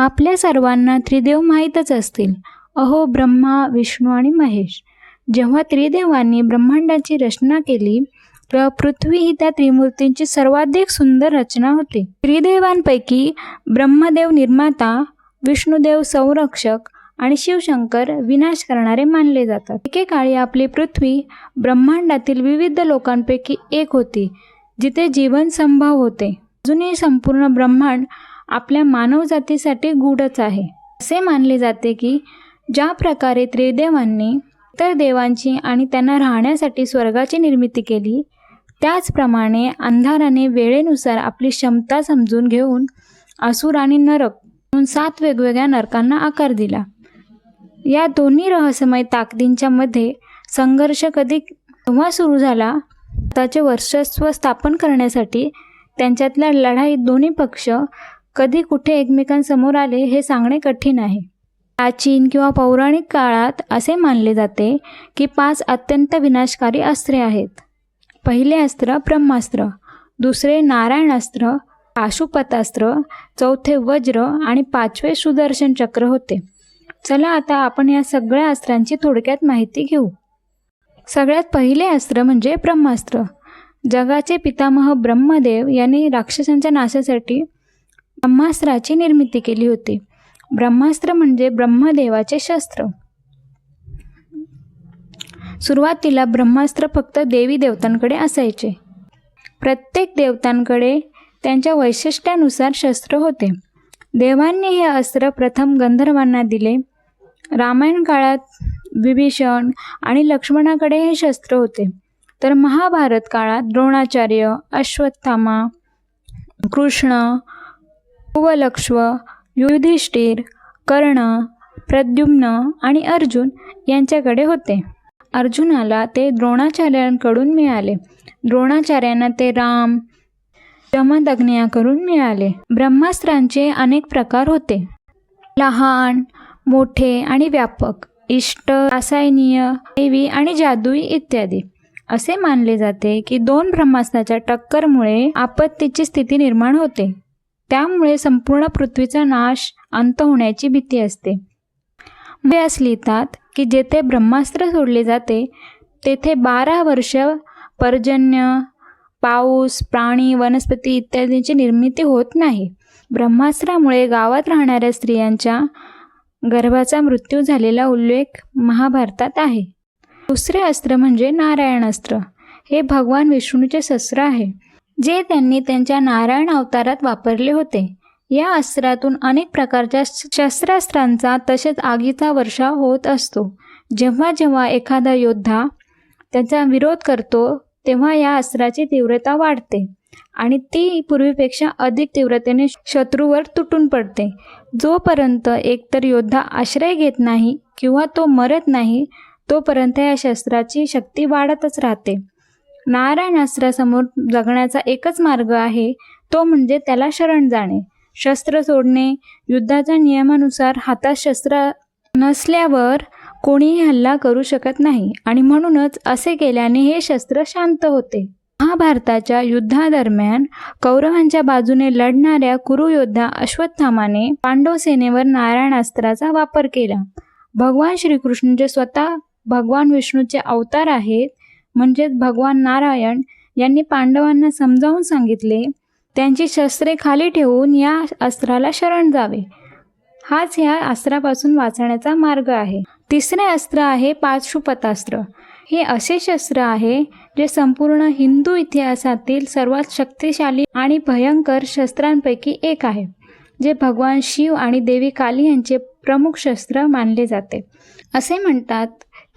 आपल्या सर्वांना त्रिदेव माहीतच असतील. अहो ब्रह्मा विष्णू आणि महेश. जेव्हा त्रिदेवांनी ब्रह्मांडाची रचना केली तेव्हा पृथ्वी ही त्या त्रिमूर्तींची सर्वाधिक सुंदर रचना होती. त्रिदेवांपैकी ब्रह्मदेव निर्माता विष्णुदेव संरक्षक आणि शिवशंकर विनाश करणारे मानले जातात. एकेकाळी आपली पृथ्वी ब्रह्मांडातील विविध लोकांपैकी एक होती जिथे जीवन संभव होते. अजूनही संपूर्ण ब्रह्मांड आपल्या मानवजातीसाठी गूढच आहे. असे मानले जाते की ज्या प्रकारे त्रिदेवांनी इतर देवांची आणि त्यांना राहण्यासाठी स्वर्गाची निर्मिती केली त्याचप्रमाणे अंधाराने वेळेनुसार आपली क्षमता समजून घेऊन असुर आणि नरक म्हणून सात वेगवेगळ्या नरकांना आकार दिला. या दोन्ही रहस्यमय ताकदींच्या मध्ये संघर्ष कधी केव्हा सुरू झाला? त्याचे वर्चस्व स्थापन करण्यासाठी त्यांच्यातल्या लढाईत दोन्ही पक्ष कधी कुठे एकमेकांसमोर आले हे सांगणे कठीण आहे. प्राचीन किंवा पौराणिक काळात असे मानले जाते की पाच अत्यंत विनाशकारी अस्त्रे आहेत. पहिले अस्त्र ब्रह्मास्त्र दुसरे नारायणास्त्र पाशुपतास्त्र चौथे वज्र आणि पाचवे सुदर्शन चक्र होते. चला आता आपण या सगळ्या अस्त्रांची थोडक्यात माहिती घेऊ. सगळ्यात पहिले अस्त्र म्हणजे ब्रह्मास्त्र. जगाचे पितामह ब्रह्मदेव यांनी राक्षसांच्या नाशासाठी ब्रह्मास्त्राची निर्मिती केली होती. ब्रह्मास्त्र म्हणजे ब्रह्मदेवाचे शस्त्र. सुरुवातीला ब्रह्मास्त्र फक्त देवी देवतांकडे असायचे. प्रत्येक देवतांकडे त्यांच्या वैशिष्ट्यानुसार शस्त्र होते. देवांनी हे अस्त्र प्रथम गंधर्वांना दिले. रामायण काळात विभीषण आणि लक्ष्मणाकडे हे शस्त्र होते. तर महाभारत काळात द्रोणाचार्य अश्वत्थामा कृष्ण कुवलक्ष्व युधिष्ठिर कर्ण प्रद्युम्न आणि अर्जुन यांच्याकडे होते. अर्जुनाला ते द्रोणाचार्यांकडून मिळाले. द्रोणाचार्यांना ते राम जमदग्न्याकडून मिळाले. ब्रह्मास्त्रांचे अनेक प्रकार होते. लहान मोठे आणि व्यापक इष्ट रासायनीय देवी आणि जादुई इत्यादी. असे मानले जाते की दोन ब्रह्मास्त्राच्या टक्करमुळे आपत्तीची स्थिती निर्माण होते. त्यामुळे संपूर्ण पृथ्वीचा नाश अंत होण्याची भीती असते. व्यास लिहितात की जेथे ब्रह्मास्त्र सोडले जाते तेथे बारा वर्ष पर्जन्य पाऊस प्राणी वनस्पती इत्यादींची निर्मिती होत नाही. ब्रह्मास्त्रामुळे गावात राहणाऱ्या स्त्रियांच्या गर्भाचा मृत्यू झालेला उल्लेख महाभारतात आहे. दुसरे अस्त्र म्हणजे नारायण अस्त्र. हे भगवान विष्णूचे शस्त्र आहे. जे त्यांनी त्यांच्या नारायण अवतारात वापरले होते. या अस्त्रातून अनेक प्रकारच्या शस्त्रास्त्रांचा तसेच आगीचा वर्षाव होत असतो. जेव्हा जेव्हा एखादा योद्धा त्याचा विरोध करतो तेव्हा या अस्त्राची तीव्रता वाढते आणि ती पूर्वीपेक्षा अधिक तीव्रतेने शत्रूवर तुटून पडते. जोपर्यंत एकतर योद्धा आश्रय घेत नाही किंवा तो मरत नाही तोपर्यंत या शस्त्राची शक्ती वाढतच राहते. नारायणास्त्रासमोर जगण्याचा एकच मार्ग आहे तो म्हणजे त्याला शरण जाणे. शस्त्र सोडणे. युद्धाच्या नियमानुसार हातात शस्त्र नसल्यावर कोणीही हल्ला करू शकत नाही आणि म्हणूनच असे केल्याने हे शस्त्र शांत होते. महाभारताच्या युद्धादरम्यान कौरवांच्या बाजूने लढणाऱ्या कुरुयोद्धा अश्वत्थामाने पांडव सेनेवर नारायणास्त्राचा वापर केला. भगवान श्रीकृष्ण जे स्वतः भगवान विष्णूचे अवतार आहेत म्हणजेच भगवान नारायण यांनी पांडवांना समजावून सांगितले त्यांची शस्त्रे खाली ठेवून या अस्त्राला शरण जावे. हाच ह्या अस्त्रापासून वाचण्याचा मार्ग आहे. तिसरे अस्त्र आहे पाशुपतास्त्र हे असे शस्त्र आहे जे संपूर्ण हिंदू इतिहासातील सर्वात शक्तिशाली आणि भयंकर शस्त्रांपैकी एक आहे जे भगवान शिव आणि देवी काली यांचे प्रमुख शस्त्र मानले जाते. असे म्हणतात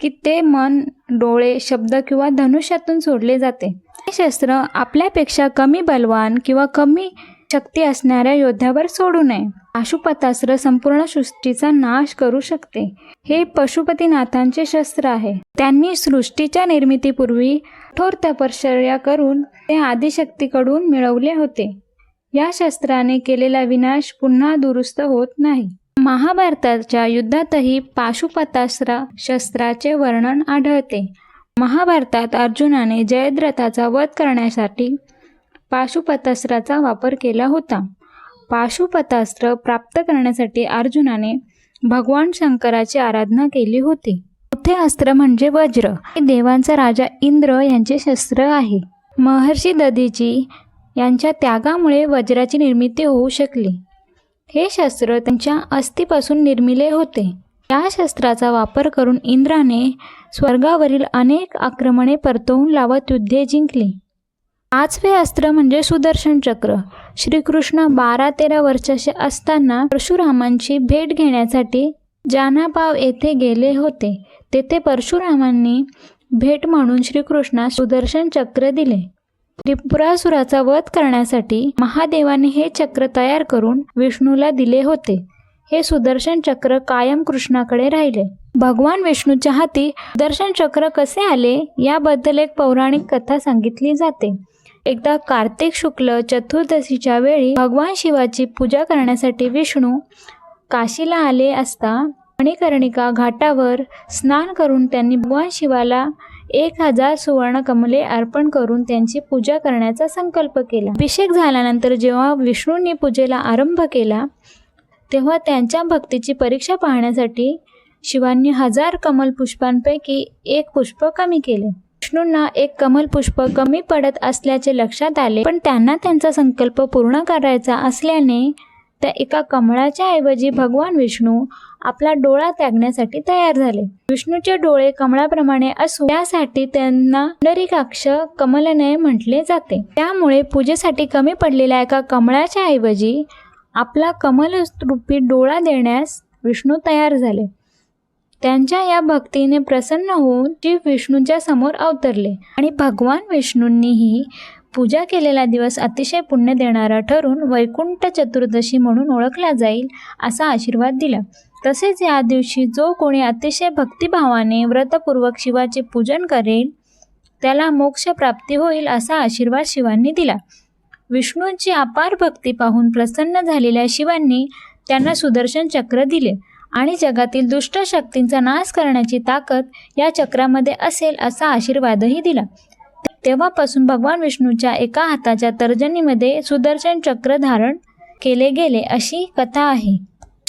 की ते मन डोळे शब्द किंवा धनुष्यातून सोडले जाते. हे शस्त्र आपल्यापेक्षा कमी बलवान किंवा कमी शक्ती असणाऱ्या योद्ध्यावर सोडू नये. पाशुपतास्त्र संपूर्ण सृष्टीचा नाश करू शकते. हे पशुपतीनाथांचे शस्त्र आहे. त्यांनी सृष्टीच्या निर्मितीपूर्वी कठोर तपश्चर्या करून ते आदिशक्तीकडून मिळवले होते. या शस्त्राने केलेला विनाश पुन्हा दुरुस्त होत नाही. महाभारताच्या युद्धातही पाशुपतास्त्र शस्त्राचे वर्णन आढळते. महाभारतात अर्जुनाने जयद्रथाचा वध करण्यासाठी पाशुपतास्त्राचा वापर केला होता. पाशुपतास्त्र प्राप्त करण्यासाठी अर्जुनाने भगवान शंकराची आराधना केली होती. चौथे अस्त्र म्हणजे वज्र. हे देवांचा राजा इंद्र यांचे शस्त्र आहे. महर्षी दधीची यांच्या त्यागामुळे वज्राची निर्मिती होऊ शकली. हे शस्त्र त्यांच्या अस्थिपासून निर्मिले होते. या शस्त्राचा वापर करून इंद्राने स्वर्गावरील अनेक आक्रमणे परतवून लावत युद्धे जिंकली. पाचवे अस्त्र म्हणजे सुदर्शन चक्र. श्रीकृष्ण बारा तेरा वर्षाचे असताना परशुरामांची भेट घेण्यासाठी जानापाव येथे गेले होते. तेथे परशुरामांनी भेट म्हणून श्रीकृष्णास सुदर्शन चक्र दिले. त्रिपुरासुराचा वध करण्यासाठी महादेवाने हे चक्र तयार करून विष्णूला दिले होते. हे सुदर्शन चक्र कायम कृष्णाकडे राहिले. भगवान विष्णूच्या हाती सुदर्शन चक्र कसे आले याबद्दल एक पौराणिक कथा सांगितली जाते. एकदा कार्तिक शुक्ल चतुर्दशीच्या वेळी भगवान शिवाची पूजा करण्यासाठी विष्णू काशीला आले असता मणिकर्णिका घाटावर स्नान करून त्यांनी भगवान शिवाला एक हजार सुवर्ण कमले अर्पण करून त्यांची पूजा करण्याचा संकल्प केला. अभिषेक झाल्यानंतर जेव्हा विष्णूंनी पूजेला आरंभ केला तेव्हा त्यांच्या भक्तीची परीक्षा पाहण्यासाठी शिवांनी हजार कमल पुष्पांपैकी एक पुष्प कमी केले. विष्णूंना एक कमल पुष्प कमी पडत असल्याचे लक्षात आले पण त्यांना त्यांचा संकल्प पूर्ण करायचा असल्याने त्या एका कमळाच्या ऐवजी भगवान विष्णू आपला डोळा त्यागण्यासाठी तयार झाले. विष्णूचे डोळे कमळाप्रमाणे असून त्यासाठी त्यांना पुंडरीकाक्ष कमलनय म्हटले जाते. त्यामुळे पूजेसाठी कमी पडलेल्या एका कमळाच्या ऐवजी आपला कमलरूपी डोळा देण्यास विष्णू तयार झाले. त्यांच्या या भक्तीने प्रसन्न होऊन शिव विष्णूच्या समोर अवतरले आणि भगवान विष्णूंनीही पूजा केलेला दिवस अतिशय पुण्य देणारा ठरून वैकुंठ चतुर्दशी म्हणून ओळखला जाईल असा आशीर्वाद दिला. तसेच या दिवशी जो कोणी अतिशय भक्तिभावाने व्रतपूर्वक शिवाचे पूजन करेल त्याला मोक्षप्राप्ती होईल असा आशीर्वाद शिवांनी दिला. विष्णूंची अपार भक्ती पाहून प्रसन्न झालेल्या शिवांनी त्यांना सुदर्शन चक्र दिले आणि जगातील दुष्ट शक्तींचा नाश करण्याची ताकद या चक्रामध्ये असेल असा आशीर्वादही दिला. तेव्हापासून भगवान विष्णूच्या एका हाताच्या तर्जनीमध्ये सुदर्शन चक्र धारण केले गेले अशी कथा आहे.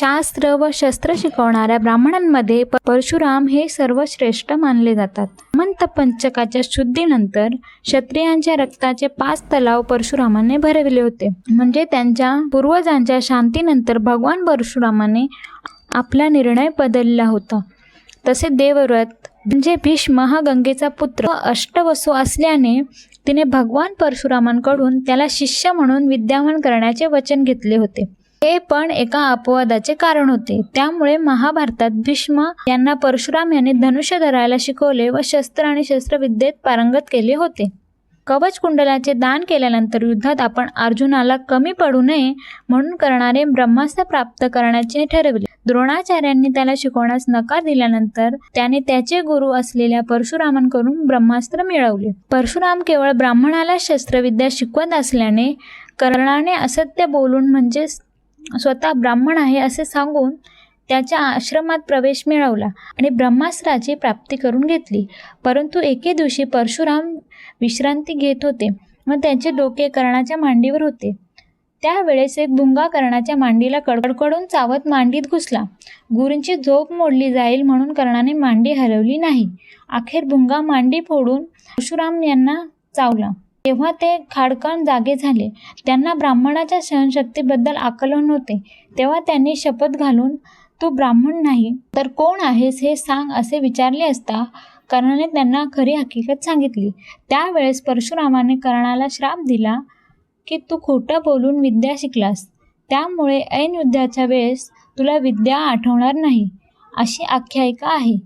शास्त्र व शस्त्र शिकवणाऱ्या ब्राह्मणांमध्ये परशुराम हे सर्वश्रेष्ठ मानले जातात. मंत पंचकाच्या शुद्धीनंतर क्षत्रियांच्या रक्ताचे पाच तलाव परशुरामाने भरविले होते. म्हणजे त्यांच्या पूर्वजांच्या शांतीनंतर भगवान परशुरामाने आपला निर्णय बदलला होता. तसे देवव्रत म्हणजे भीष्म हा गंगेचा पुत्र. अष्टवसू असल्याने तिने भगवान परशुरामांकडून त्याला शिष्य म्हणून विद्यावान करण्याचे वचन घेतले होते. हे पण एका अपवादाचे कारण होते. त्यामुळे महाभारतात भीष्म यांना परशुराम यांनी धनुष्य धरायला शिकवले व शस्त्र आणि शस्त्रविद्येत पारंगत केले होते. कवच कुंडलाचे दान केल्यानंतर युद्धात आपण अर्जुनाला कमी पडू नये म्हणून करणारे ब्रह्मास्त्र प्राप्त करण्याचे ठरविले. द्रोणाचार्यांनी त्याला शिकवण्यास नकार दिल्यानंतर त्याने त्याचे गुरु असलेल्या परशुरामांकडून ब्रह्मास्त्र मिळवले. परशुराम केवळ ब्राह्मणाला शस्त्रविद्या शिकवत असल्याने कर्णाने असत्य बोलून म्हणजे स्वतः ब्राह्मण आहे असे सांगून त्याच्या आश्रमात प्रवेश मिळवला आणि ब्रह्मास्त्राची प्राप्ती करून घेतली. परंतु एके दिवशी परशुराम विश्रांती घेत होते व त्याचे डोके कर्णाच्या मांडीवर होते. त्यावेळेस एक भुंगा कर्णाच्या मांडीला कडकडून चावत मांडीत घुसला. गुरूंची झोप मोडली जाईल म्हणून कर्णाने मांडी हलवली नाही. अखेर भुंगा मांडी फोडून परशुराम यांना चावला. तेव्हा ते खाडकन जागे झाले. त्यांना ब्राह्मणाच्या सहनशक्तीबद्दल आकलन होते. तेव्हा त्यांनी शपथ घालून तू ब्राह्मण नाही तर कोण आहेस हे सांग असे विचारले असता कर्णाने त्यांना खरी हकीकत सांगितली. त्यावेळेस परशुरामाने कर्णाला श्राप दिला की तू खोटं बोलून विद्या शिकलास. त्यामुळे ऐन युद्धाच्या वेळेस तुला विद्या आठवणार नाही अशी आख्यायिका आहे.